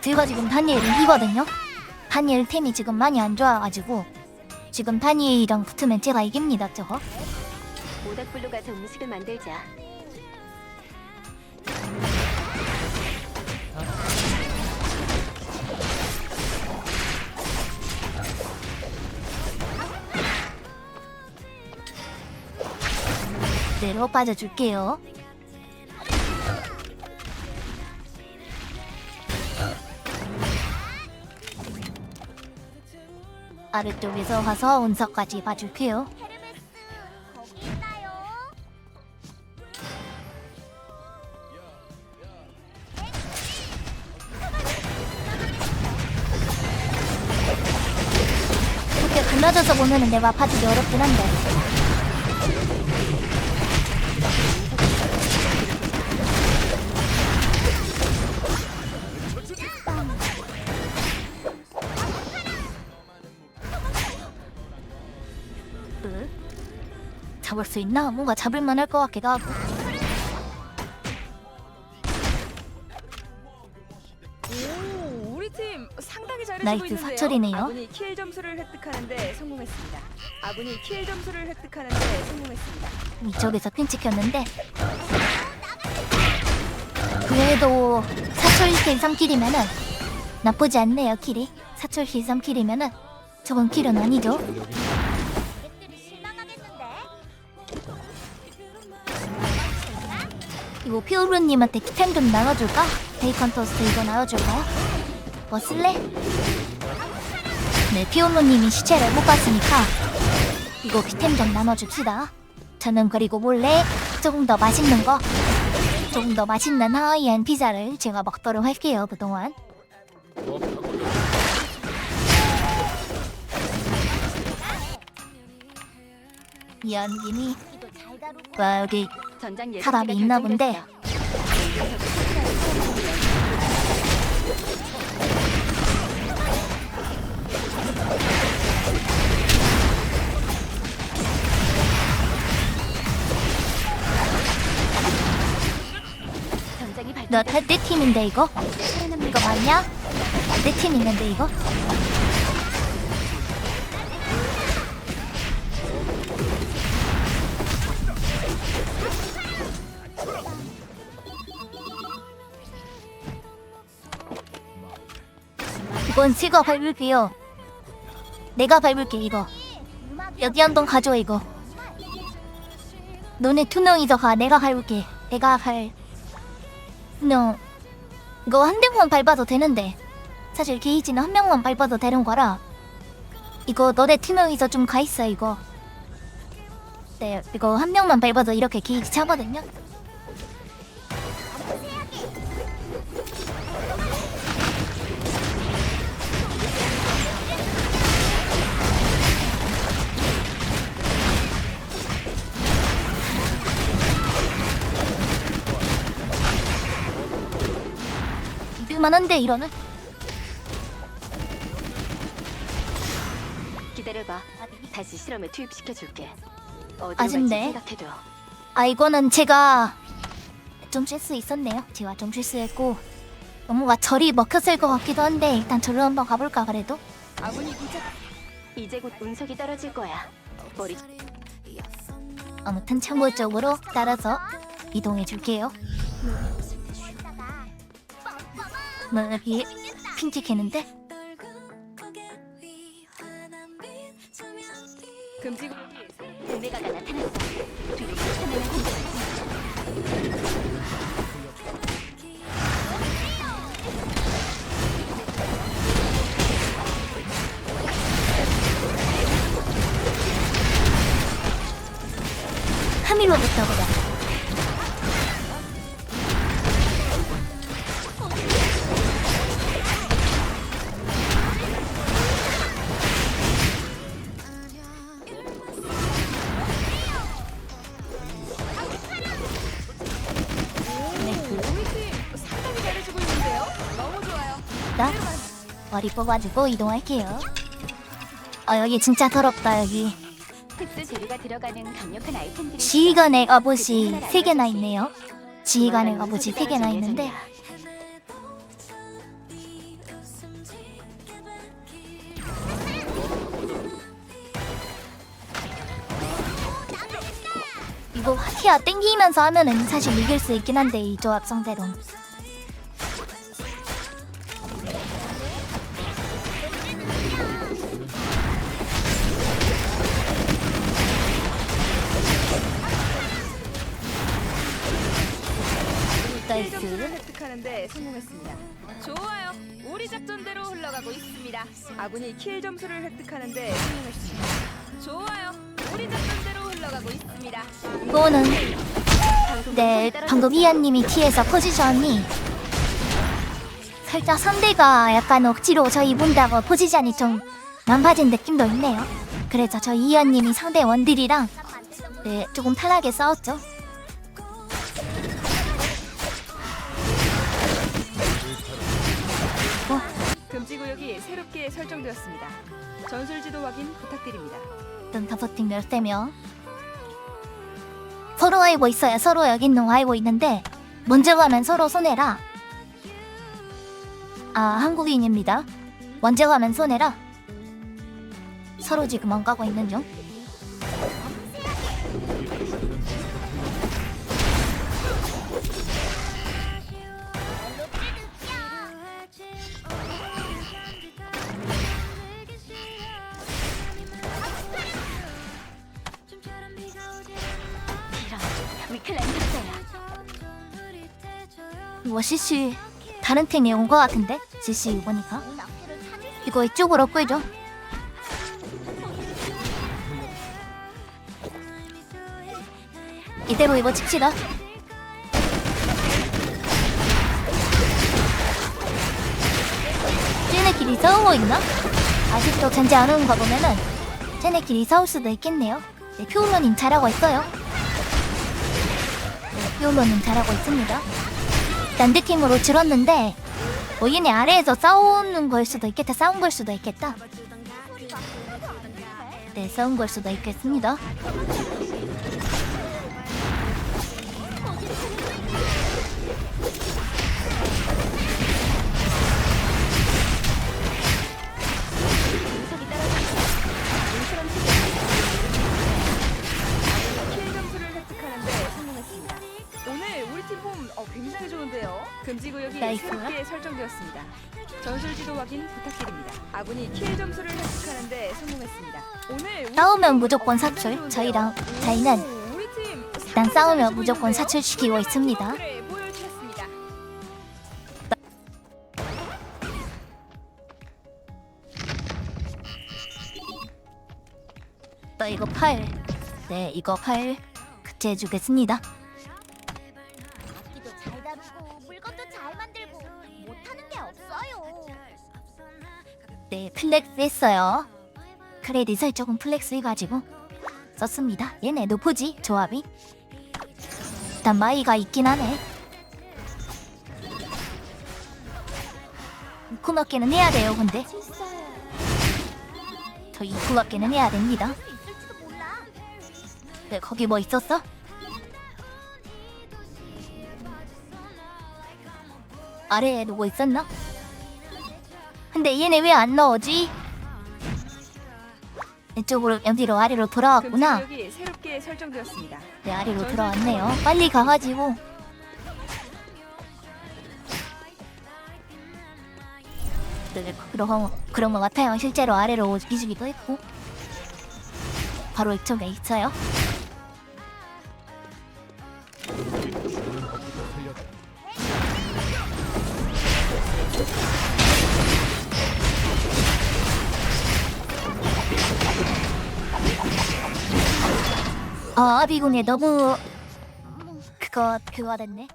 제가 지금 다니엘을 이거든요. 다니엘 템이 지금 많이 안 좋아가지고 지금 다니엘이랑 붙으면 제가 이깁니다 저거. 모닥불로 가서 음식을 만들자. 내로 빠져줄게요. 아래쪽에서 가서 운석까지 봐줄게요. 이렇게 글러져서 보면은 내가 봐주기 어렵긴 한데. 잡을 수 있나? 뭔가 잡을 만 할 것 같기도 하고. 오, 우리 팀 상당히 잘해주고 나이스 있는데요. 사철이네요. 아군이 킬 점수를 획득하는데 성공했습니다. 아군이 킬 점수를 획득하는데 성공했습니다. 이쪽에서 핀 찍혔는데 그래도 사철 힐 3킬이면은 나쁘지 않네요 킬이 사철 힐 3킬이면은 저건 킬은 아니죠 이거 피오르님한테 템 좀 나눠줄까? 베이컨 토스트 이거 나눠줄까요? 뭐 쓸래? 네 피오르님이 시체를 못 봤으니까 이거 템 좀 나눠줍시다 저는 그리고 몰래 조금 더 맛있는 거 조금 더 맛있는 하와이안 피자를 제가 먹도록 할게요 그동안 연기니 와 여기 전장 사람이 있나 본데. 전장이 발. 너내 팀인데 이거? 이거 맞냐? 내 팀 있는데 이거? 이건 제가 밟을게요. 내가 밟을게 이거. 여기 한 번 가져 이거. 너네 투명이서 가. 내가 밟을게. 내가 갈. 너 이거 한 명만 밟아도 되는데 사실 게이지는 한 명만 밟아도 되는 거라 이거 너네 팀명이서 좀 가 있어 이거 네 이거 한 명만 밟아도 이렇게 게이지 차거든요 만한데 이러는 기다려봐. 다시 실험에 투입시켜 줄게. 어디로 아쉽네. 아 이거는 제가 좀 실수 있었네요. 제가 좀 실수했고 뭔가 절이 먹혔을 것 같기도 한데 일단 절로 한번 가볼까 그래도 아군이 도착. 이제 곧 운석이 떨어질 거야. 머리 아무튼 참고 쪽으로 따라서 이동해 줄게요. 있다가 뭐 여기 핀찍했는데 금지 오메가가 나타났어. 뒤로 쫓아내는 힘들어. 하밀로부터 보자. 있다. 머리 뽑아주고 이동할게요. 아 여기 진짜 더럽다 여기. 특수 재료가 들어가는 강력한 아이템이 지휘관의 아버지 세 개나 있네요. 지휘관의 아버지 세 개나 있는데 이거 화티야 땡기면서 하면은 사실 이길 수 있긴 한데 이 조합성대로 획득하는데 성공했습니다. 좋아요. 우리 작전대로 흘러가고 있습니다. 아군이 킬 점수를 획득하는데 성공했습니다. 좋아요. 우리 작전대로 흘러가고 있습니다. 이거는 네. 방금 이한님이 T에서 포지션이 살짝 상대가 약간 억지로 저희 본다고 포지션이 좀 망가진 느낌도 있네요 그래서 저 이한님이 상대 원딜이랑 네 조금 편하게 싸웠죠 금지 구역이 새롭게 설정되었습니다. 전술 지도 확인 부탁드립니다. 일단 다섯 팀명 서로 알고 있어요 서로 거 알고 있는데 먼저 가면 서로 손해라. 아 한국인입니다. 먼저 가면 손해라. 서로 지금 안 가고 있는 중 이거 CC 다른 팀이 온거 같은데? CC 수 이거 이쪽으로 끌죠. 이대로 이거 칩시다. 쟤네끼리 싸우고 있나? 아직도 전제 안 오는 거 보면은 쟤네끼리 싸울 수도 있겠네요. 네, 피오로님 잘하고 있어요. 네, 피오로님 잘하고 있습니다 난드팀으로 줄었는데 뭐 얘네 아래에서 싸우는 걸 수도 있겠다 싸운 걸 수도 있겠다. 네 싸운 걸 수도 있겠습니다 어, 굉장히 좋은데요. 금지 구역이 나이스. 새롭게 설정되었습니다. 전술 지도 확인 부탁드립니다. 아군이 킬 점수를 획득하는데 성공했습니다. 오늘 우리 싸우면 팀, 무조건 어, 사출. 굉장히 저희랑 좋은데요. 저희는 오, 우리 팀 일단 싸우면 무조건 있는데요. 사출시키고 있습니다 그래 보여주셨습니다. 나 이거 팔. 네, 이거 팔. 그체해주겠습니다. 네, 플렉스 했어요. 크레딧을 조금 플렉스 해가지고 썼습니다. 얘네 노포지 조합이. 일단 마이가 있긴 하네. 이코마께는 해야 돼요, 근데. 저 이코마께는 해야 됩니다. 네, 거기 뭐 있었어? 아래에 누구 있었나? 근데 얘네 왜 안 넣어지? 이쪽으로 여기로 아래로 돌아왔구나. 구역이 새롭게 설정되었습니다. 네, 아래로 돌아왔네요. 빨리 가가지고. 네, 그런 그런 것 같아요. 실제로 아래로 기주기도 했고. 바로 이쪽에 있어요. 아, 아비궁에 너무 그거 그거 됐네.